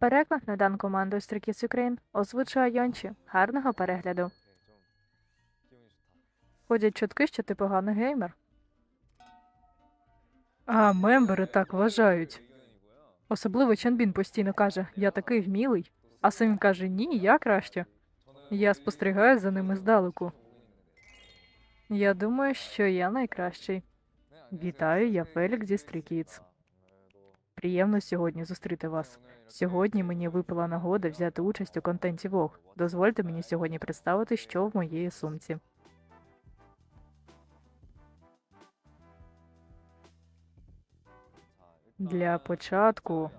Переклад на дан командою Стрікіс Україн озвучує Йончі. Гарного перегляду. Ходять чутки, що ти поганий геймер. А мембери так вважають. Особливо Чанбін постійно каже, я такий вмілий, а сам каже, ні, я краще. Я спостерігаю за ними здалеку. Я думаю, що я найкращий. Вітаю, я Фелікс зі Kids. Приємно сьогодні зустріти вас. Сьогодні мені випала нагода взяти участь у контенті Вог. Дозвольте мені сьогодні представити, що в моєї сумці. Для початку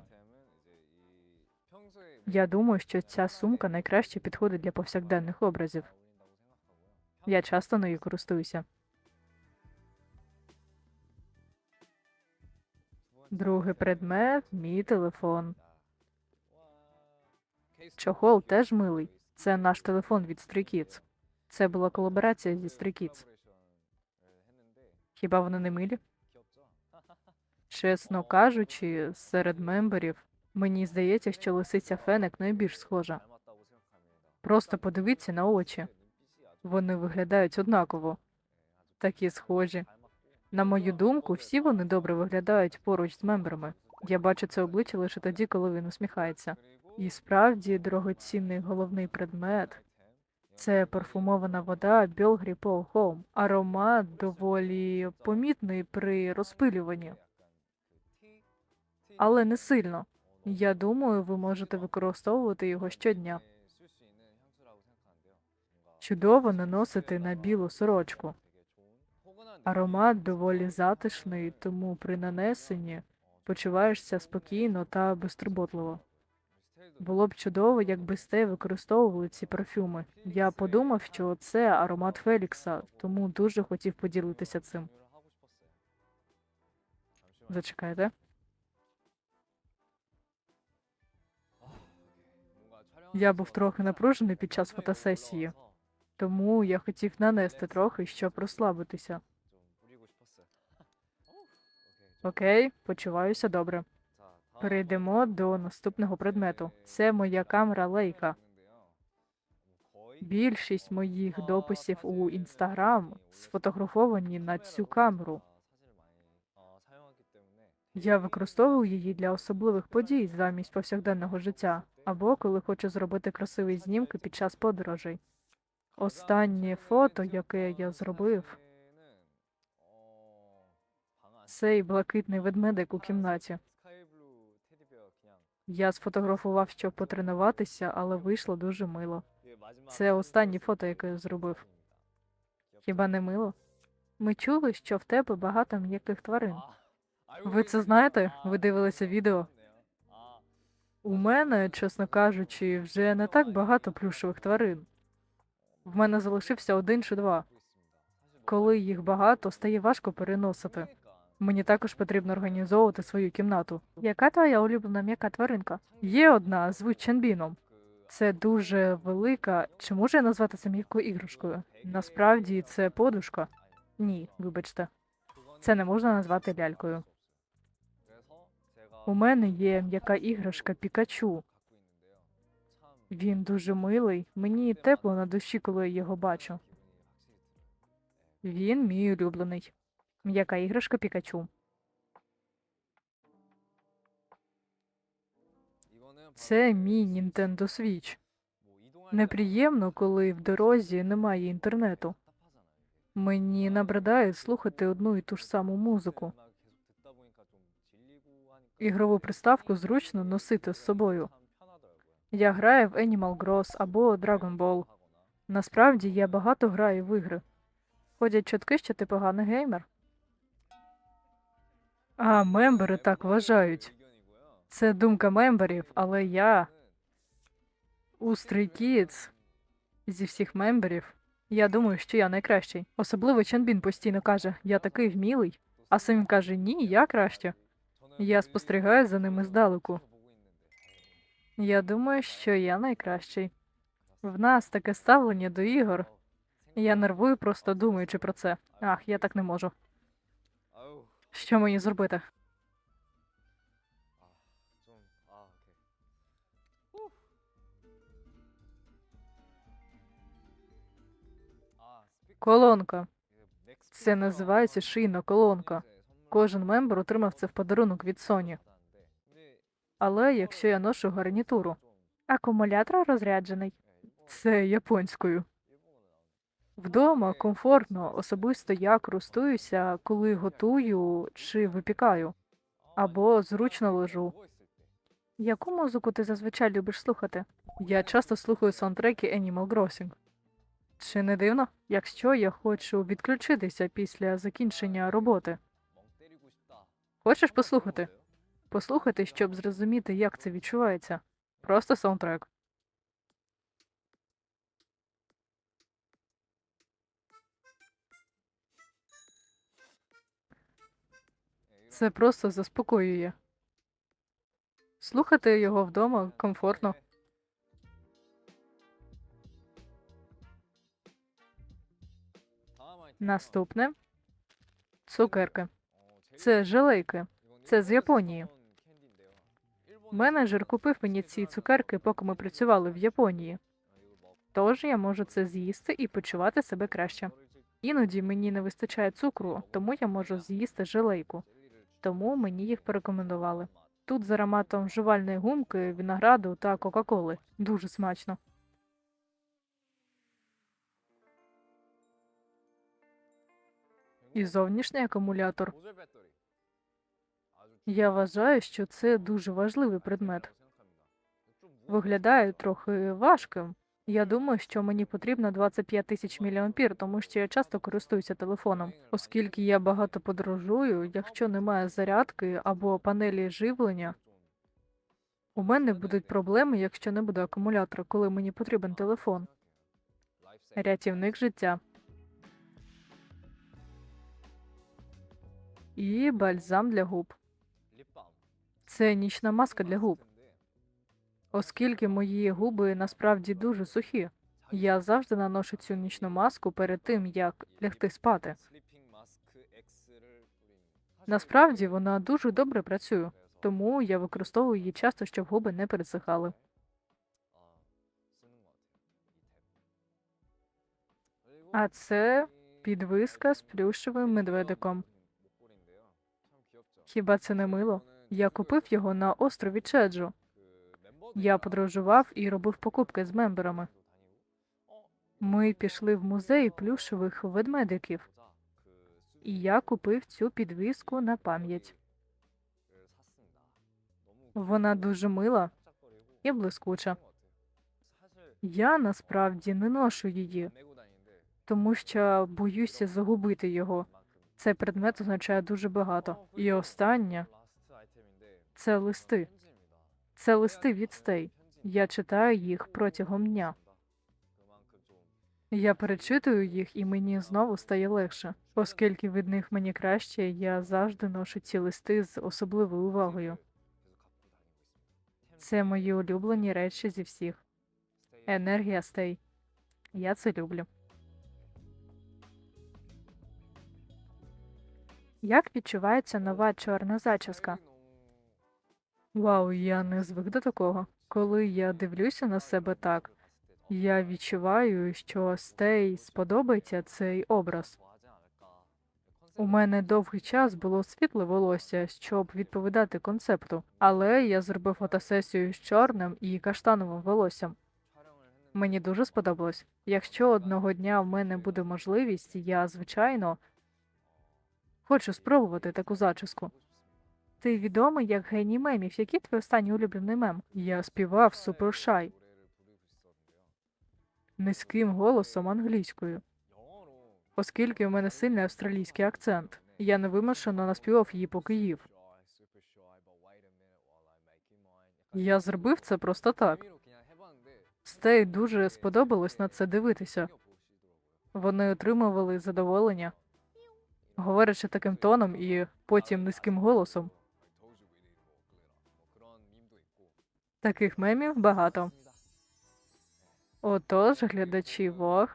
я думаю, що ця сумка найкраще підходить для повсякденних образів. Я часто нею користуюся. Другий предмет мій телефон. Чохол теж милий. Це наш телефон від Stray Kids. Це була колаборація зі Stray Kids. Хіба вони не милі? Чесно кажучи, серед мемберів мені здається, що лисиця Фенек найбільш схожа. Просто подивіться на очі. Вони виглядають однаково, такі схожі. На мою думку, всі вони добре виглядають поруч з мемберами. Я бачу це обличчя лише тоді, коли він усміхається. І справді дорогоцінний головний предмет це парфумована вода Белгрі Пол Хоум. Аромат доволі помітний при розпилюванні, але не сильно. Я думаю, ви можете використовувати його щодня. Чудово наносити на білу сорочку. Аромат доволі затишний, тому при нанесенні почуваєшся спокійно та безтурботливо. Було б чудово, якби сте використовували ці парфюми. Я подумав, що це аромат Фелікса, тому дуже хотів поділитися цим. Зачекайте. Я був трохи напружений під час фотосесії, тому я хотів нанести трохи, щоб розслабитися. Окей, почуваюся добре. Перейдемо до наступного предмету. Це моя камера Лейка. Більшість моїх дописів у інстаграм сфотографовані на цю камеру. Я використовую її для особливих подій замість повсякденного життя, або коли хочу зробити красиві знімки під час подорожей. Останнє фото, яке я зробив, цей блакитний ведмедик у кімнаті. Я сфотографував, щоб потренуватися, але вийшло дуже мило. Це останнє фото, яке я зробив. Хіба не мило? Ми чули, що в тебе багато м'яких тварин. Ви це знаєте? Ви дивилися відео? У мене, чесно кажучи, вже не так багато плюшових тварин. В мене залишився один чи два. Коли їх багато, стає важко переносити. Мені також потрібно організовувати свою кімнату. Яка твоя улюблена м'яка тваринка? Є одна, звуть Чанбіном. Це дуже велика. Чи можу я назвати це м'якою іграшкою? Насправді це подушка. Ні, вибачте. Це не можна назвати лялькою. У мене є м'яка іграшка Пікачу. Він дуже милий. Мені тепло на душі, коли я його бачу. Він мій улюблений. М'яка іграшка Пікачу. Це мій Nintendo Switch. Неприємно, коли в дорозі немає інтернету. Мені набридає слухати одну і ту ж саму музику. Ігрову приставку зручно носити з собою. Я граю в Animal Cross або Dragon Ball. Насправді я багато граю в ігри. Ходять чутки, що ти поганий геймер. А мембери так вважають. Це думка мемберів, але я у Stray Kids зі всіх мемберів. Я думаю, що я найкращий. Особливо Чанбін постійно каже, я такий вмілий, а сам каже, ні, я краще. Я спостерігаю за ними здалеку. Я думаю, що я найкращий. В нас таке ставлення до ігор. Я нервую, просто думаючи про це. Ах, я так не можу. Що мені зробити? Колонка. Це називається шийна колонка. Кожен мембр отримав це в подарунок від Sony. Але якщо я ношу гарнітуру, акумулятор розряджений. Це японською. Вдома комфортно, особисто я користуюся, коли готую чи випікаю, або зручно лежу. Яку музику ти зазвичай любиш слухати? Я часто слухаю саундтреки Animal Crossing. Чи не дивно, якщо я хочу відключитися після закінчення роботи? Хочеш послухати? Послухати, щоб зрозуміти, як це відчувається. Просто саундтрек. Це просто заспокоює. Слухати його вдома комфортно. Наступне цукерки. Це желейки. Це з Японії. Менеджер купив мені ці цукерки, поки ми працювали в Японії. Тож я можу це з'їсти і почувати себе краще. Іноді мені не вистачає цукру, тому я можу з'їсти желейку. Тому мені їх порекомендували. Тут з ароматом жувальної гумки, винограду та Кока-Коли. Дуже смачно. І зовнішній акумулятор. Я вважаю, що це дуже важливий предмет. Виглядає трохи важким. Я думаю, що мені потрібно 25 тисяч міліампір, тому що я часто користуюся телефоном. Оскільки я багато подорожую, якщо немає зарядки або панелі живлення, у мене будуть проблеми, якщо не буде акумулятора, коли мені потрібен телефон. Рятівник життя. І бальзам для губ. Це нічна маска для губ. Оскільки мої губи насправді дуже сухі, я завжди наношу цю нічну маску перед тим, як лягти спати. Насправді вона дуже добре працює, тому я використовую її часто, щоб губи не пересихали. А це підвиска з плюшевим медведиком. Хіба це не мило? Я купив його на острові Чеджу. Я подорожував і робив покупки з мемберами. Ми пішли в музей плюшевих ведмедиків, і я купив цю підвіску на пам'ять. Вона дуже мила і блискуча. Я насправді не ношу її, тому що боюся загубити його. Цей предмет означає дуже багато. І останнє це листи. Це листи від стей. Я читаю їх протягом дня. Я перечитую їх, і мені знову стає легше, оскільки від них мені краще, я завжди ношу ці листи з особливою увагою. Це мої улюблені речі зі всіх. Енергія стей. Я це люблю. Як відчувається нова чорна зачіска? Вау, я не звик до такого. Коли я дивлюся на себе так, я відчуваю, що стей сподобається цей образ. У мене довгий час було світле волосся, щоб відповідати концепту, але я зробив фотосесію з чорним і каштановим волоссям. Мені дуже сподобалось. Якщо одного дня в мене буде можливість, я звичайно хочу спробувати таку зачіску. Ти відомий як геній мемів. Який твій останній улюблений мем? Я співав супершай низьким голосом англійською, оскільки у мене сильний австралійський акцент. Я невимушено наспівав її поки їв. Я зробив це просто так. Стей дуже сподобалось на це дивитися. Вони отримували задоволення, говорячи таким тоном і потім низьким голосом. Таких мемів багато. Отож, глядачі Вог,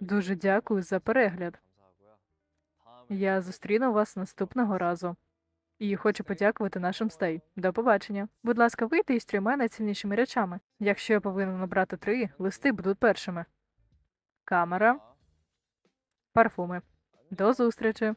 дуже дякую за перегляд. Я зустріну вас наступного разу. І хочу подякувати нашим стей. До побачення. Будь ласка, вийти із трьома найціннішими речами. Якщо я повинен обрати три, листи будуть першими. камера, парфуми. До зустрічі!